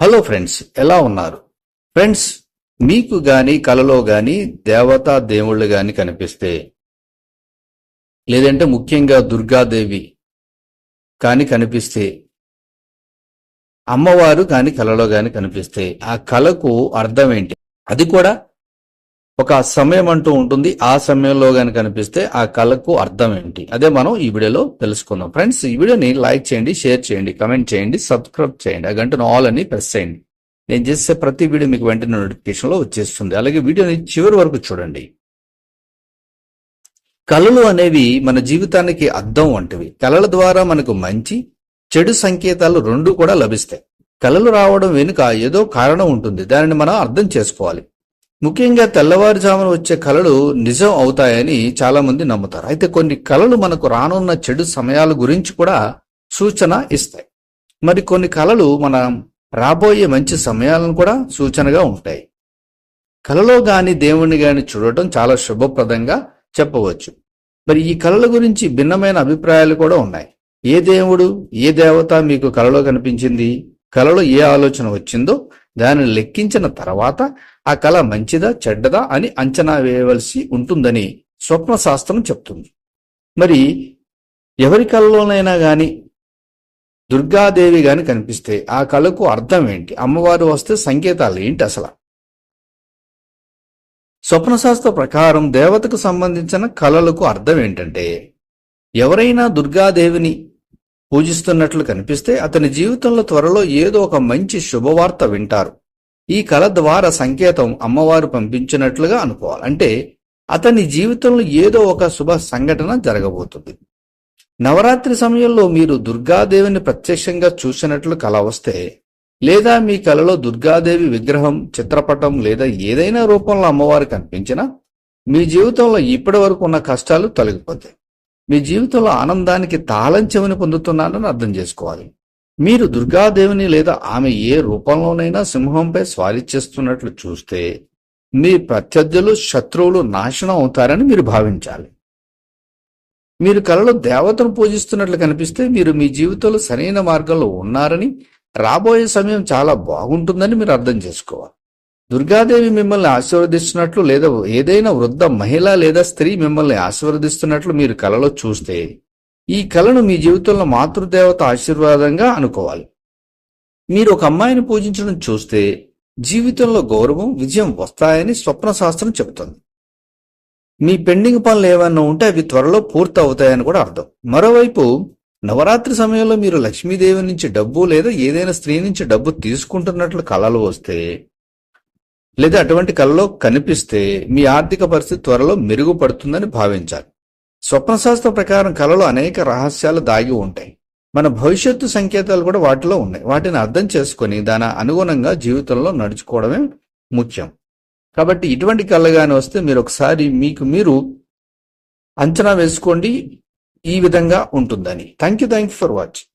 Hello friends ఎలా ఉన్నారు? Friends మీకు గాని కలలో గాని దేవతా దేవుళ్ళు గాని కనిపిస్తే లేదంటే ముఖ్యంగా దుర్గాదేవి కాని కనిపిస్తే అమ్మవారు కాని కలలో గాని కనిపిస్తే ఆ కళకు అర్థం ఏంటి? అది కూడా ఒక సమయం అంటూ ఉంటుంది. ఆ సమయంలో కానీ కనిపిస్తే ఆ కళకు అర్థం ఏంటి? అదే మనం ఈ వీడియోలో తెలుసుకుందాం. ఫ్రెండ్స్ ఈ వీడియోని లైక్ చేయండి షేర్ చేయండి కమెంట్ చేయండి సబ్స్క్రైబ్ చేయండి. ఆ గంటను ఆల్ అని ప్రెస్ చేయండి. నేను చేసే ప్రతి వీడియో మీకు వెంటనే నోటిఫికేషన్లో వచ్చేస్తుంది. అలాగే వీడియోని చివరి వరకు చూడండి. కళలు అనేవి మన జీవితానికి అర్థం వంటివి. కళల ద్వారా మనకు మంచి చెడు సంకేతాలు రెండు కూడా లభిస్తాయి. కళలు రావడం వెనుక ఏదో కారణం ఉంటుంది. దానిని మనం అర్థం చేసుకోవాలి. ముఖ్యంగా తెల్లవారుజామున వచ్చే కళలు నిజం అవుతాయని చాలా మంది నమ్ముతారు. అయితే కొన్ని కళలు మనకు రానున్న చెడు సమయాల గురించి కూడా సూచన ఇస్తాయి. మరి కొన్ని కళలు మన రాబోయే మంచి సమయాలను కూడా సూచనగా ఉంటాయి. కళలో గాని దేవుణ్ణి గాని చూడటం చాలా శుభప్రదంగా చెప్పవచ్చు. మరి ఈ కళల గురించి భిన్నమైన అభిప్రాయాలు కూడా ఉన్నాయి. ఏ దేవుడు ఏ దేవత మీకు కళలో కనిపించింది? కళలో ఏ ఆలోచన వచ్చిందో దానిని లెక్కించిన తర్వాత ఆ కళ మంచిదా చెడ్డదా అని అంచనా వేయవలసి ఉంటుందని స్వప్న శాస్త్రం చెప్తుంది. మరి ఎవరి కళలోనైనా గాని దుర్గాదేవి గాని కనిపిస్తే ఆ కళకు అర్థం ఏంటి? అమ్మవారు వస్తే సంకేతాలు ఏంటి అసలు? స్వప్నశాస్త్ర ప్రకారం దేవతకు సంబంధించిన కళలకు అర్థం ఏంటంటే ఎవరైనా దుర్గాదేవిని పూజిస్తున్నట్లు కనిపిస్తే అతని జీవితంలో త్వరలో ఏదో ఒక మంచి శుభవార్త వింటారు. ఈ కళ ద్వారా సంకేతం అమ్మవారు పంపించినట్లుగా అనుకోవాలి. అంటే అతని జీవితంలో ఏదో ఒక శుభ సంఘటన జరగబోతుంది. నవరాత్రి సమయంలో మీరు దుర్గాదేవిని ప్రత్యక్షంగా చూసినట్లు కళ వస్తే లేదా మీ కలలో దుర్గాదేవి విగ్రహం చిత్రపటం లేదా ఏదైనా రూపంలో అమ్మవారు కనిపించినా మీ జీవితంలో ఇప్పటి వరకు ఉన్న కష్టాలు తొలగిపోతాయి. మీ జీవితంలో ఆనందానికి తాళం చెవిని పొందుతున్నానని అర్థం చేసుకోవాలి. మీరు దుర్గాదేవిని లేదా ఆమె ఏ రూపంలోనైనా సింహంపై స్వారీ చేస్తున్నట్లు చూస్తే మీ ప్రత్యర్థులు శత్రువులు నాశనం అవుతారని మీరు భావించాలి. మీరు కలలో దేవతను పూజిస్తున్నట్లు కనిపిస్తే మీరు మీ జీవితంలో సరైన మార్గంలో ఉన్నారని రాబోయే సమయం చాలా బాగుంటుందని మీరు అర్థం చేసుకోవాలి. దుర్గాదేవి మిమ్మల్ని ఆశీర్వదిస్తున్నట్లు లేదా ఏదైనా వృద్ధ మహిళ లేదా స్త్రీ మిమ్మల్ని ఆశీర్వదిస్తున్నట్లు మీరు కలలో చూస్తే ఈ కళను మీ జీవితంలో మాతృదేవత ఆశీర్వాదంగా అనుకోవాలి. మీరు ఒక అమ్మాయిని పూజించడం చూస్తే జీవితంలో గౌరవం విజయం వస్తాయని స్వప్న శాస్త్రం చెబుతుంది. మీ పెండింగ్ పనులు ఏమైనా ఉంటే అవి త్వరలో పూర్తి అవుతాయని కూడా అర్థం. మరోవైపు నవరాత్రి సమయంలో మీరు లక్ష్మీదేవి నుంచి డబ్బు లేదా ఏదైనా స్త్రీ నుంచి డబ్బు తీసుకుంటున్నట్లు కళలు వస్తే లేదా అటువంటి కళలో కనిపిస్తే మీ ఆర్థిక పరిస్థితి త్వరలో మెరుగుపడుతుందని భావించాలి. స్వప్నశాస్త్రం ప్రకారం కళలో అనేక రహస్యాలు దాగి ఉంటాయి. మన భవిష్యత్తు సంకేతాలు కూడా వాటిలో ఉన్నాయి. వాటిని అర్థం చేసుకొని దాని అనుగుణంగా జీవితంలో నడుచుకోవడమే ముఖ్యం. కాబట్టి ఇటువంటి కళ కానీ వస్తే మీరు ఒకసారి మీకు మీరు అంచనా వేసుకోండి. ఈ విధంగా ఉంటుందని. Thank you thank you for watching